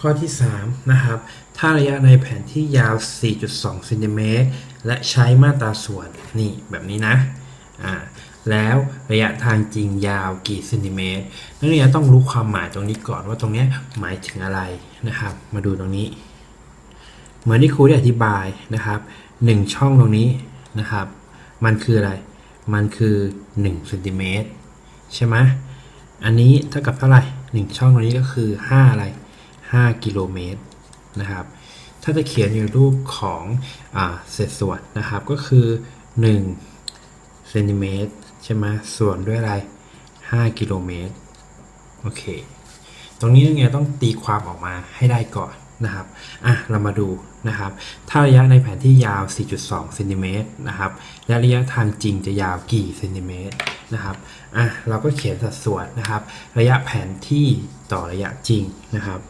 ข้อที่ 3 นะครับ ถ้าระยะในแผนที่ยาว 4.2เซนติเมตรและใช้มาตราส่วนนี่แบบนี้นะอ่าแล้วระยะทางจริงยาวกี่เซนติเมตรนักเรียนต้องรู้ความหมายตรงนี้ก่อนว่าตรงนี้หมายถึงอะไรนะครับ มาดูตรงนี้ เหมือนที่ครูได้อธิบายนะครับ1ช่องตรงนี้นะครับ มันคืออะไร มันคือ1เซนติเมตรใช่ไหมอันนี้เท่ากับเท่าไหร่ 1 ช่องตรงนี้ก็คือ 5 อะไร 5 กิโลเมตรนะครับ ถ้าจะเขียนอยู่รูปของอเศษส่วนนะครับก็คือ1เซนติเมตรใช่ไหมส่วนด้วยอะไร 5 กิโลเมตรโอเค ตรงนี้ยังไงต้องตีความออกมาให้ได้ก่อนนะครับ อะ เรามาดูนะครับ ถ้าระยะในแผนที่ยาว 4.2เซนติเมตรนะครับ และระยะทางจริงจะยาวกี่เซนติเมตรนะครับ อะ เราก็เขียนสัดส่วนนะครับ ระยะแผนที่ต่อระยะจริงนะครับ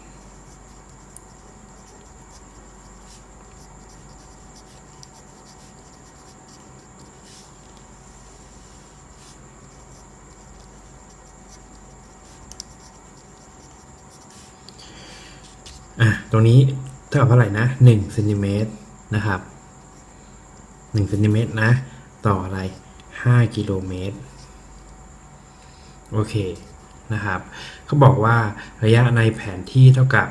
อะตรงนี้เท่ากับเท่าไหร่นะ1เซนติเมตรนะครับ1เซนติเมตรนะ ต่ออะไร 5 กิโลเมตร โอเคนะครับเขาบอกว่าระยะในแผนที่เท่ากับ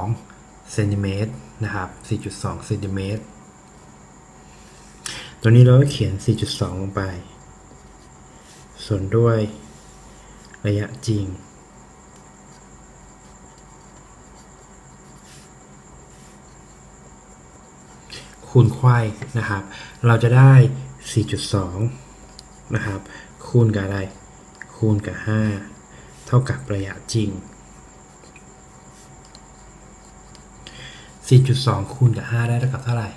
4.2 เซนติเมตรนะครับ 4.2 เซนติเมตร ตัวนี้เราก็เขียน 4.2 ลงไป ส่วนด้วยระยะจริง คูณไขว้นะครับ เราจะได้ 4.2 นะครับ คูณกับอะไร คูณกับ 5 เท่ากับระยะจริง 4.2 คูณกับ 5 ได้เท่ากับเท่าไหร่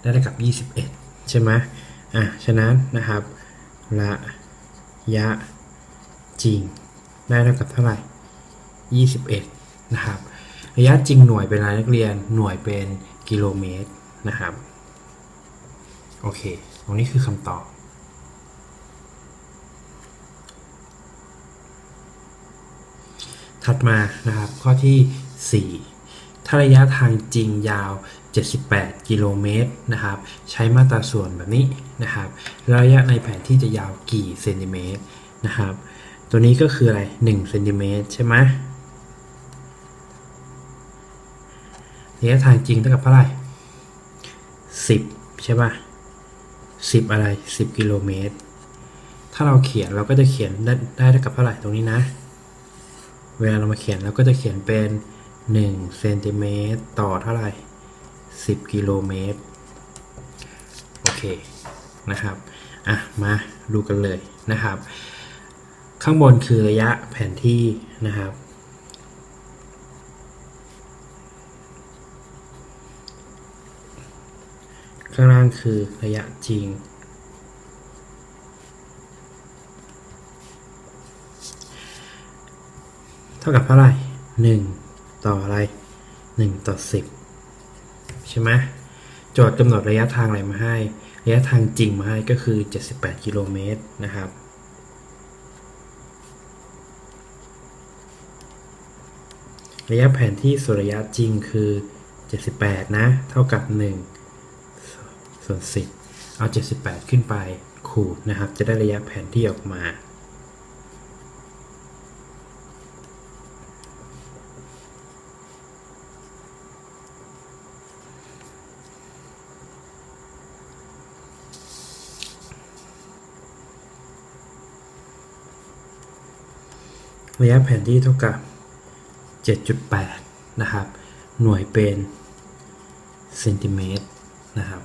ได้เท่ากับ 21 ใช่ไหมอะ ฉะนั้นนะครับ ระยะจริง ได้เท่ากับเท่าไหร่ 21 นะครับ ระยะจริงหน่วยเป็นอะไรนักเรียน หน่วยเป็นกิโลเมตรนะครับ โอเค ตรงนี้คือคำตอบ ถัดมานะครับ ข้อที่ 4 ถ้าระยะทางจริงยาว 78 กิโลเมตรนะครับ ใช้มาตราส่วนแบบนี้นะครับระยะในแผนที่จะยาวกี่เซนติเมตรนะครับ ตัวนี้ก็คืออะไร1เซนติเมตรใช่ไหมระยะทางจริงเท่ากับเท่าไหร่10 ใช่ป่ะ 10 อะไร 10 กิโลเมตร ถ้าเราเขียนเราก็จะเขียนได้ได้เท่ากับเท่าไหร่ตรงนี้นะ เวลาเรามาเขียนเราก็จะเขียนเป็น1เซนติเมตรต่อเท่าไหร่ 10 กิโลเมตร โอเค นะครับ อะ มาดูกันเลยนะครับ ข้างบนคือระยะแผนที่นะครับ ข้างล่างคือระยะจริง เท่ากับเท่าไหร่หนึ่งต่ออะไรหนึ่งต่อสิบใช่ไหมโจทย์กำหนดระยะทางอะไรมาให้ ระยะทางจริงมาให้ก็คือ 78 กิโลเมตรนะครับระยะแผนที่ส่วนระยะจริงคือ 78 นะ เท่ากับ 1 ส่วน 10 เอา 78 ขึ้นไปขูดนะครับ จะได้ระยะแผนที่ออกมาระยะแผนที่เท่ากับ 7.8 นะครับ หน่วยเป็นเซนติเมตรนะครับ